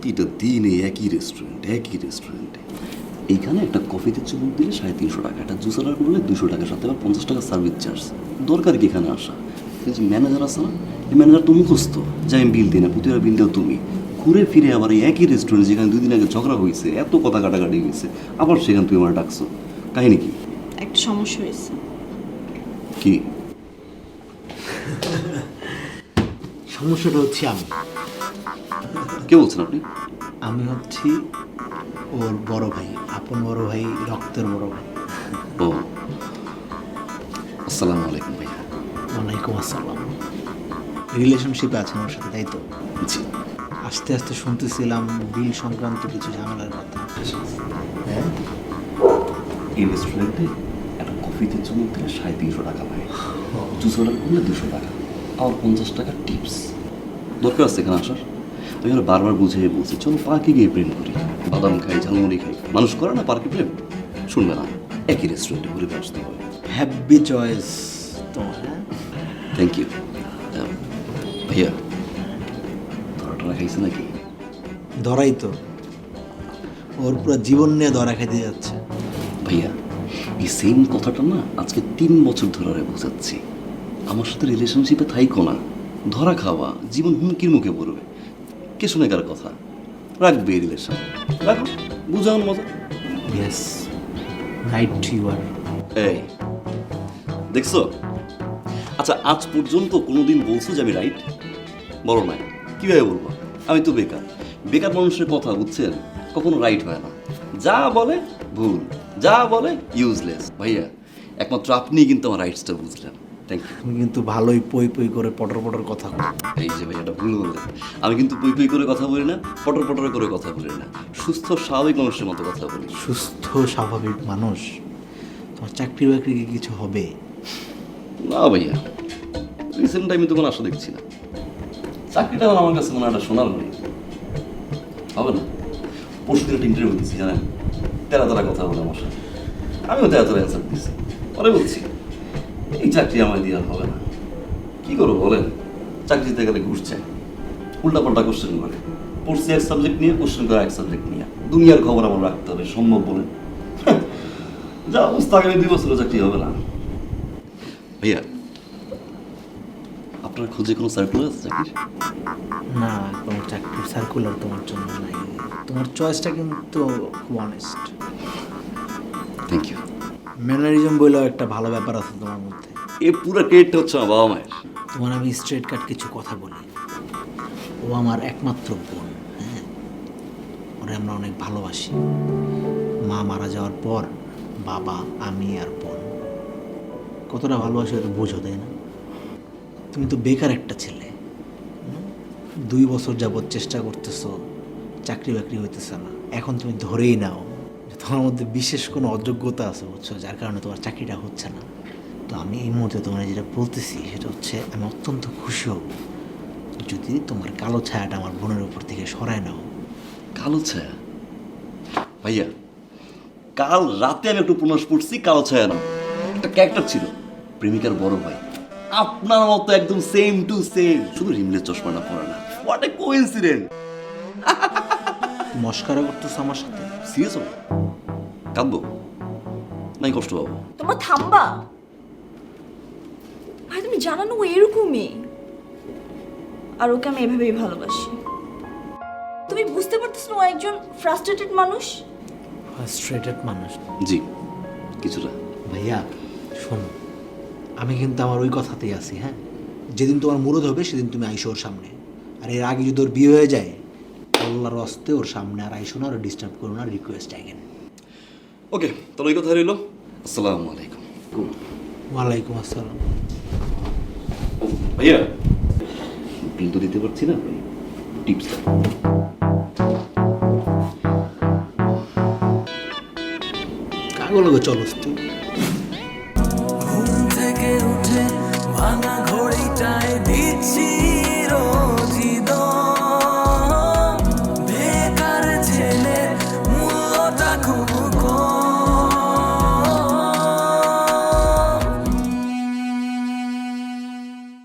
প্রতিটা দিন এই একই রেস্টুরেন্ট একই রেস্টুরেন্টে এইখানে একটা কফিতে চুমুক দিলে সাড়ে তিনশো টাকা একটা জুস অর্ডার করলে দুশো টাকার সাথে আবার পঞ্চাশ টাকা সার্ভিস চার্জ দরকার কি এখানে আসা? কিন্তু ম্যানেজার আছে না এই ম্যানেজার তো মুখস্থ। যে আমি বিল দিই না প্রতিবার বিল দাও তুমি। ঘুরে ফিরে আবার এই একই রেস্টুরেন্ট যেখানে দুই দিন আগে ঝগড়া হয়েছে এত কথা কাটাকাটি হয়েছে আবার সেখানে তুমি আমার ডাকছো। কাহিনী কি? একটা সমস্যা হয়েছে। কি? সমস্যাটা হচ্ছে আমি। কে বলছেন আপনি? আমি হচ্ছি ওর বড় ভাই আপন বড় ভাই রক্তের বড় ভাই। ও। আসসালামু আলাইকুম ভাইয়া। ওয়ালাইকুম আসসালাম। রিলেশনশিপে আছেন ওর সাথে তাই তো? জি। আস্তে আস্তে শুনতেছিলাম বিল সংক্রান্ত কিছু ঝামেলার কথা। হ্যাঁ? এই রেস্টুরেন্টে একটা কফিতে চুমুক দিলে সাড়ে তিনশো টাকা পায় জুস অর্ডার করলে দুশো টাকা। আবার পঞ্চাশ টাকা টিপস দরকার আছে এখানে আসার? আমি এখানে বারবার বুঝিয়ে বলছি চলো পার্কে গিয়ে প্রেম করি বাদাম খাই ঝালমুড়ি খাই। মানুষ করে না পার্কে প্রেম? শুনবে না একই রেস্টুরেন্টে ঘুরে আসতে হবে। হ্যাপি চয়েস তোমার। থ্যাংক ইউ ভাইয়া ধরা টরা খাইছে নাকি? ধরাই তো। ওর পুরো জীবন নিয়ে ধরা খাইতে যাচ্ছে। ভাইয়া এই সেম কথাটা না আজকে তিন বছর ধরে বোঝাচ্ছি। আমার সাথে রিলেশনশিপে থাইকো না। ধরা খাওয়া জীবন হুমকির মুখে পড়বে। কে শুনে কার কথা? রাখবে রিলেশন। রাখো বুঝানোর মজা ইয়েস রাইট ইউ আর এই দেখছ? আচ্ছা আজ পর্যন্ত কোনোদিন বলছো যে আমি রাইট বলো না কীভাবে বলব? আমি তো বেকার। বেকার মানুষের কথা বুঝছেন? কখনো রাইট হয় না। যা বলে ভুল। যা বলে ইউজলেস ভাইয়া একমাত্র আপনিই কিন্তু আমার রাইটসটা বুঝলেন। থ্যাংক ইউ তুমি কিন্তু ভালোই পই পই করে পটর পটর কথা বলো। এই যে ভাই এটা ভুল বললেন। আমি কিন্তু পুই পুই করে কথা বলি না পটর পটর করে কথা বলি না। সুস্থ স্বাভাবিক মানুষের মতো কথা বলি। সুস্থ স্বাভাবিক মানুষ তোমার চাকরি বাকরি কি কিছু হবে? না ভাইয়া রিসেন্ট টাইমে তো কোনো আশা দেখছি না। চাকরিটা আমার কাছে মনে হয় একটা সোনার হরি হবে না? পরশু দিন একটা ইন্টারভিউ দিচ্ছি জানেন? তেরা তেরা কথা বলে আমার সাথে। আমিও তেরা তেরা অ্যান্সার দিচ্ছি। পরে বলছি। এই চাকরি আমায় দিয়ে হবে না। কি করব বলেন? চাকরিতে গেলে ঘুষ চায় উল্টা পাল্টা কোশ্চেন করে। পড়ছি এক সাবজেক্ট নিয়ে কোশ্চেন করে এক সাবজেক্ট নিয়ে। দুনিয়ার খবর আমার রাখতে হবে সম্ভব বলেন। যা অবস্থা আগামী দুই বছরের চাকরি হবে না। ভাইয়া আপনার খোঁজে কোনো সার্কুলার আছে চাকরির? না কোনো চাকরির সার্কুলার তোমার জন্য নাই। তোমার চয়েসটা কিন্তু খুব অনেস্ট থ্যাংক ইউ ম্যানারিজম বলেও একটা ভালো ব্যাপার আছে তোমার মধ্যে। এ পুরো ক্রেডিটটা হচ্ছে আমার বাবা মায়ের। তোমার আমি স্ট্রেট কাট কিছু কথা বলি। ও আমার একমাত্র বোন হ্যাঁ? ওরে আমরা অনেক ভালোবাসি। মা মারা যাওয়ার পর বাবা, আমি আর বোন। কতটা ভালোবাসি ওটা বোঝো, তাই না? তুমি তো বেকার একটা ছেলে দুই বছর যাবৎ চেষ্টা করতেছো, চাকরি বাকরি হইতেছে না। এখন তুমি ধরেই নাও তোমার মধ্যে বিশেষ কোনো অযোগ্যতা আছে, বুঝছ? যার কারণে তোমার চাকরিটা হচ্ছে না। তো আমি এই মুহূর্তে তোমার যেটা বলতেছি সেটা হচ্ছে আমি অত্যন্ত খুশি হব। যদি তোমার কালো ছায়াটা আমার বোনের উপর থেকে সরায় নাও। কালো ছায়া? ভাইয়া কাল রাতে আমি একটু উপন্যাস পড়ছি কালো ছায়া নাম। একটা ক্যারেক্টার ছিল প্রেমিকার বড় ভাই। আপনার মতো একদম সেম টু সেম শুধু রিমলের চশমাটা পরে না। হোয়াট এ কোইন্সিডেন্ট মস্কারা করতেছো আমার সাথে? সিরিয়াস হবে? কাঁদবো? নাই কষ্ট পাবো। তোমরা থামবা। তুমি জানানো ও এরকমই। আর ওকে আমি এভাবেই ভালোবাসি। তুমি বুঝতে পারতেছ না ও একজন ফ্রাস্ট্রেটেড মানুষ? ফ্রাস্ট্রেটেড মানুষ। জি কিছুটা। ভাইয়া শোনো আমি কিন্তু আমার ওই কথাতেই আছি হ্যাঁ? যেদিন তোমার মুরদ হবে সেদিন তুমি আইসো ওর সামনে। আর এর আগে যদি ওর বিয়ে হয়ে যায় আল্লাহর হস্তে ওর সামনে আর আইসো না আর ডিস্টার্ব করো না রিকোয়েস্ট আইগেন ওকে তাহলে ওই কথা রইল। আসসালামু আলাইকুম। ওয়ালাইকুম আসসালাম। ভাইয়া বিল তো দিতে পারছি না টিপস কাগলগে চলো তুই ঘুম থেকে উঠে ভাঙা ঘড়িটায় দিচ্ছি